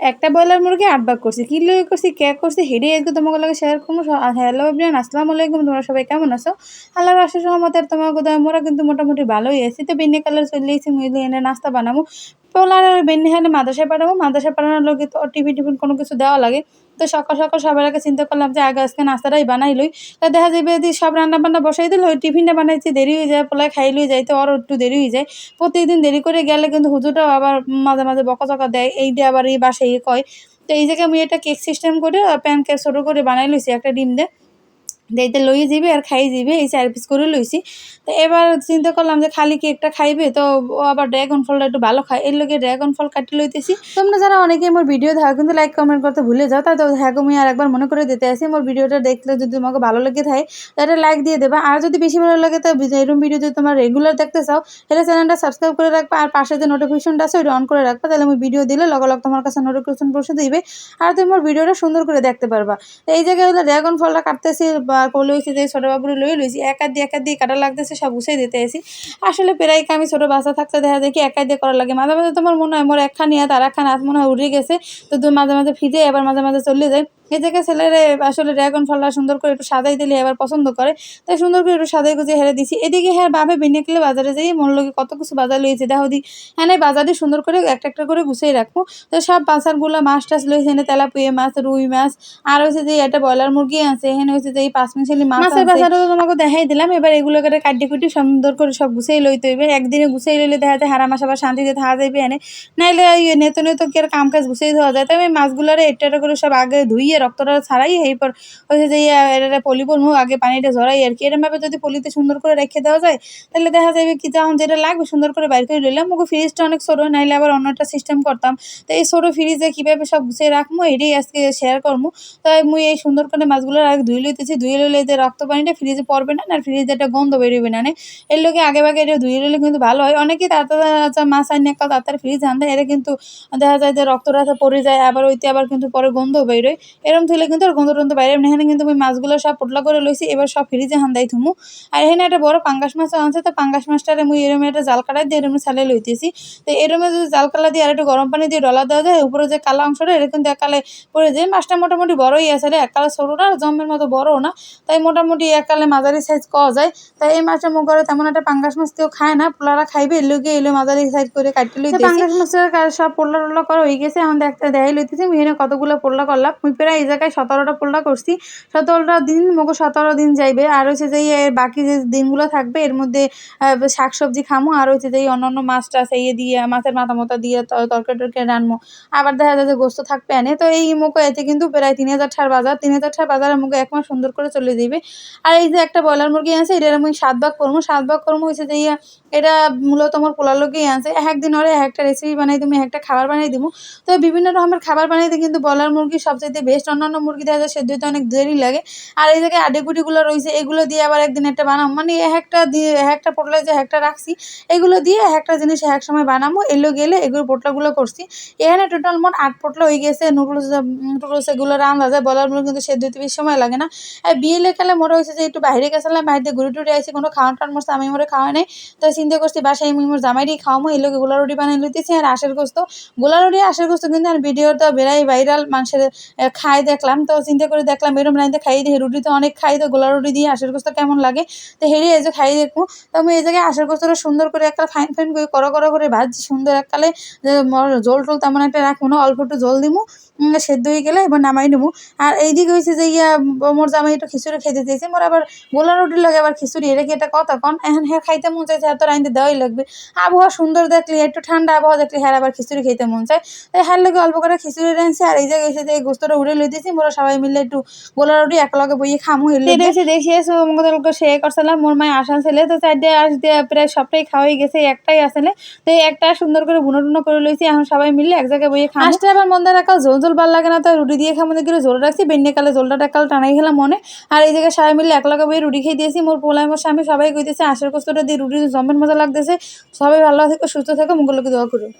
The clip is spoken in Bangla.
একটা ব্রয়লার মুরগি আট ভাগ করছি, কি লোক করছি, কে করছি, হেডে আজকে তোমাকে লাগে শেয়ার করব হ্যালো এভরিয়ান আসসালামু আলাইকুম, তোমরা সবাই কেমন আছো? আল্লাহর আশা সহমতের তোমাকে মোরা কিন্তু মোটামুটি ভালোই আছি। তো বিনে কালার চলে এসেছি মুইলে এনে নাস্তা বানাবো। পোলার আর বেন্নি হালে মাদ্রাসায় পাঠাবো। মাদ্রাসায় পাঠানোর লোকে তো টিফিন টিফিন কোনো কিছু দেওয়া লাগে। তো সকাল সকাল সবার আগে চিন্তা করলাম যে আগে আজকে নাস্তাটাই বানাই লই। তা দেখা যাবে যদি সব রান্না বান্না বসাই দিল, ওই টিফিনটা বানাইছি, দেরি হয়ে যায়, পোলায় খাই লই যাইতে ওর একটু দেরি হয়ে যায়। প্রত্যেকদিন দেরি করে গেলে কিন্তু হুজুরটাও আবার মাঝে মাঝে বকাচকা দেয়, এই দিয়ে আবার এই বাসায় কয়। তো এই জায়গায় আমি এটা কেক সিস্টেম করে প্যান কেক ছোটো করে বানাই লইছি, একটা ডিম দিয়ে দেইতে লই যাবে আর খাই যাবে এই চার পিস করে লইছি। তো এবার চিন্তা করলাম যে খালি কেকটা খাইবে? তো ও আবার ড্রাগন ফলটা একটু ভালো খায়, এর লোকে ড্রাগন ফল কাটি লইতেছি। তোমরা যারা অনেকে আমার ভিডিও দেখো কিন্তু লাইক কমেন্ট করতে ভুলে যাও। তাই তো হ্যাঁ আমি আর একবার মনে করে দিতে আসি, আমার ভিডিওটা দেখলে যদি তোমাকে ভালো লেগে থাকে, তাহলে লাইক দিয়ে দেবা। আর যদি বেশি ভালো লাগে, তো এরকম ভিডিও যদি তোমার রেগুলার দেখতে চাও, তাহলে চ্যানেলটা সাবস্ক্রাইব করে রাখবা। আর পাশে যে নোটিফিকেশনটা আছে, ওইটা অন করে রাখবা। তাহলে আমি ভিডিও দিলে লগ লগ তোমার কাছে নোটিফিকেশন পৌঁছে দিবে। আর তুমি আমার ভিডিওটা সুন্দর করে দেখতে পারবা। এই জায়গায় ড্রাগন ফলটা কাটতেছি বা লইছি, যে ছোটো বাবুর লই লইছি একা দিয়ে একা দিয়ে কাটা লাগতেছে, সব গুছিয়ে দিতে আছি আসলে প্রায় আমি ছোটো বাচ্চা থাকতে দেখা দেখি একা দিয়ে করা লাগে। মাঝে মাঝে তোমার মনে হয় মোর একখান আর আর একখান হাত মনে হয় উড়ে গেছে, তো মাঝে মাঝে ফিরে আবার মাঝে মাঝে চলে যায় জায়গায় ছেলেরা আসলে ড্রাগন ফলটা সুন্দর করে একটু সাজাই দিলে এবার পছন্দ করে। তাই সুন্দর করে একটু সাজাই গুছিয়ে হেরে দিছি। এদিকে হ্যাঁ বাবে বিনেকলে বাজারে যাই মন লোকে কত কিছু বাজার লইছে দেখো দি। হ্যাঁ বাজারে সুন্দর করে একটা একটা করে গুছিয়ে রাখব। তো সব বাজারগুলো মাছ টাছ লইছে এনে তেলা পুয়ে মাছ রুই মাছ। আর হচ্ছে যে একটা ব্রয়লার মুরগি আছে এখানে হচ্ছে যে এই পাঁচ মিশালি মাছ মাছের বাজারও তোমাকে দেখাই দিলাম এবার এগুলো করে কাটি কুটি সুন্দর করে সব গুছিয়ে লইতে হইবে। একদিনে গুছিয়ে লইলে দেখা যায় হারা মাছ আবার শান্তিতে থাকা যাইবে এনে। নাইলে নেত নেত কি আর কাম কাজ গুছিয়ে দেওয়া যায়। তবে মাছগুলোরে একটা একটা করে সব আগে ধুইয়ে রক্তটা ছাড়াই এরপর হচ্ছে যে এটা পলি পরমু আগে পানিটা ঝরাই আর কি। এরমভাবে যদি পলিতে সুন্দর করে রেখে দেওয়া যায়, তাহলে দেখা যাবে কি যখন যেটা লাগবে সুন্দর করে বাইর করে নিলাম। ওকে ফ্রিজটা অনেক ছোটো নাইলে আবার অন্যটা সিস্টেম করতাম। তো এই ছোটো ফ্রিজে কীভাবে সব গুছিয়ে রাখব, এটাই আজকে শেয়ার করব। তাই মুই এই সুন্দর করে মাছগুলো আগে ধুয়ে লইতেছি। ধুয়ে লইলে যে রক্ত পানিটা ফ্রিজে পড়বে না আর ফ্রিজে একটা গন্ধ বেরোবে না এর লোকে আগে ভাগে এটা ধুয়ে লইলে কিন্তু ভালো হয়। অনেকে তাড়াতাড়ি মাছ আনি একটা তাড়াতাড়ি ফ্রিজ আনতে এটা কিন্তু দেখা যায় যে রক্তটা পড়ে যায়, আবার ওইতে আবার কিন্তু পরে গন্ধ বেরোয়। এরকম থইলে কিন্তু আর গন্ধ টন্ধ বাইরে এখানে কিন্তু আমি মাছগুলো সব পোটলা করে লইছি এবার সব ফ্রিজে হান্দাই থুমু। আর এখানে একটা বড় পাঙ্গাস মাছ আনছে তো পাঙ্গাস মাছটারে মুই এরম একটা জাল কাটাই দিয়ে এরম ছালে লইতেছি। তো এরমে যদি জাল কালা দিয়ে আর একটু গরম পানি দিয়ে ডলা দেওয়া যায় উপরে যে কালা অংশটা এটা কিন্তু একালে পড়ে যায়। মাছটা মোটামুটি বড়ই আছে রে এককালে ছোটোটা আর জমের মতো বড়ও না। তাই মোটামুটি এককালে মাঝারি সাইজ কওয়া যায়। তাই এই মাছটা মুখ করে তেমন একটা পাঙ্গাস মাছ কেউ খায় না পোলারা খাইবে এলো গিয়ে এলো মাঝারি সাইজ করে কাটতে লই পাঙ্গাস মাছের সব পোল্লা টোল্লা করা হয়ে গেছে এখন দেখতে দেখাই লইতেছি মুই কতগুলো পোল্লা করলাম মুই প্রায় এই জায়গায় সতেরোটা পোল্লা করছি। সতেরোটা দিন, মগো সতেরো দিন যাইবে। আর হচ্ছে যে বাকি যে দিনগুলো থাকবে, এর মধ্যে শাক সবজি খামো। আর হচ্ছে যে অন্য অন্য মাছ টাছ ইয়ে দিয়ে, মাছের মাথা মতা দিয়ে তরকারি টরকারি রানবো আবার দেখা যায় যে গোস্ত থাকবে এনে। তো এই মুখো এতে কিন্তু প্রায় তিন হাজার ঠার বাজার। তিন হাজার ঠার বাজারের মুখে এক মাস সুন্দর করে চলে যাবে আর এই যে একটা ব্রয়লার মুরগি আছে এটার আমি সাত ভাগ করব সাত ভাগ করব হচ্ছে যে এটা মূলত আমার পোলার লোকেই আছে এক একদিন ওরে একটা রেসিপি বানাই তুমি একটা খাবার বানাই দিব তো বিভিন্ন রকমের খাবার বানাইতে কিন্তু ব্রয়লার মুরগি সবচেয়ে বেস্ট অন্যান্য মুরগি দেখা যায় সেদ্ধ অনেক দেরি লাগে। আর এই জায়গায় আডেকুটিগুলো রয়েছে, এগুলো দিয়ে আবার একদিন একটা বানাবো। মানে এক একটা দিয়ে, এক একটা পোটলা যে একটা রাখছি, এগুলো দিয়ে এক একটা জিনিস এক সময় বানাবো। এলো গেলে এগুলো পোটলাগুলো করছি। এখানে টোটাল মোট আট পোটলা হয়ে গেছে। নুডলস নুডলস এগুলো রান্না যায় বলার মনে কিন্তু সেদ্ধ হতে বেশি সময় লাগে না। আর বিয়ে লেখালে মনে হয়েছে যে একটু বাইরে গেছিলাম বাইরে ঘুরে টুরে আসি কোনো খাওয়ান টান মরছে আমি মরে খাওয়াই নাই। তো চিন্তা করছি বাসায় আমি মোর জামাইটি খাওয়ামো। এলো গোলা রুটি বানিয়ে লইতেছি। আর আশের গোস্ত গোলা রুটি আশের গোস্ত কিন্তু আর ভিডিওটা বেড়াই ভাইরাল। মানুষের খাই দেখলাম, তো চিন্তা করে দেখলাম, এরম লাইনতে খাই দিয়ে রুটি তো অনেক খাই, তো গোলা রুটি দিয়ে আশের গোস্ত কেমন লাগে? তো হেরি এই যে খাই দেখব তো আমি এই জায়গায় আশের গোস্তটা সুন্দর করে একটা ফাইন ফাইন করে, করো করা করে ভাজছি, সুন্দর এককালে জল টল তেমন একটা রাখব না, অল্প একটু জল দিবো। সেদ্ধ হয়ে গেলে এবার নামাই নেব। আর এইদিকে হয়েছে যে ইয়া মোর জামাই একটু খিচুড়ি খেতে চেয়েছে মোর আবার গোলা রুটি লাগে আবার খিচুড়ি এটা কি একটা কথা কন? এখন হ্যাঁ খাইতে মন চাইছে এত রাইতে দেওয়াই লাগবে। আবহাওয়া সুন্দর দেখলে একটু ঠান্ডা আবহাওয়া দেখলে হ্যাঁ আবার খিচুড়ি খেতে মন চায়। তাই হ্যাঁ লাগে অল্প করে খিচুড়ি রাঁধছি আর এই জায়গায় এসে যে গোস্তটা উড়ে লই দিয়েছি মোরা সবাই মিলে একটু গোলা রুটি এক লগে বইয়ে খামু এলে দেখছি দেখি এসে আমাকে সে করছিলাম মোর মায় আসান ছেলে তো চারটে আস দিয়ে প্রায় সবটাই খাওয়াই গেছে একটাই আসলে। তো এই একটা সুন্দর করে বুনো টুনো করে লইছি এখন সবাই মিলে এক জায়গায় বইয়ে আসতে আবার মন্দার একাল ঝোল ঝোল ভালো লাগে না তো রুটি দিয়ে খামো দেখে ঝোল রাখছি বেন্নে কালে ঝোলটা টাকাল টানাই খেলাম মনে। আর এই জায়গায় সবাই মিলে এক লগে বইয়ে রুটি খেয়ে দিয়েছি। মোর পোলাই মোর স্বামী সবাই কইতেছে আশের কষ্টটা দিয়ে রুটি জমের মজা লাগতেছে। সবাই ভালো থেকে, সুস্থ থাকে মঙ্গলকে দোয়া করুন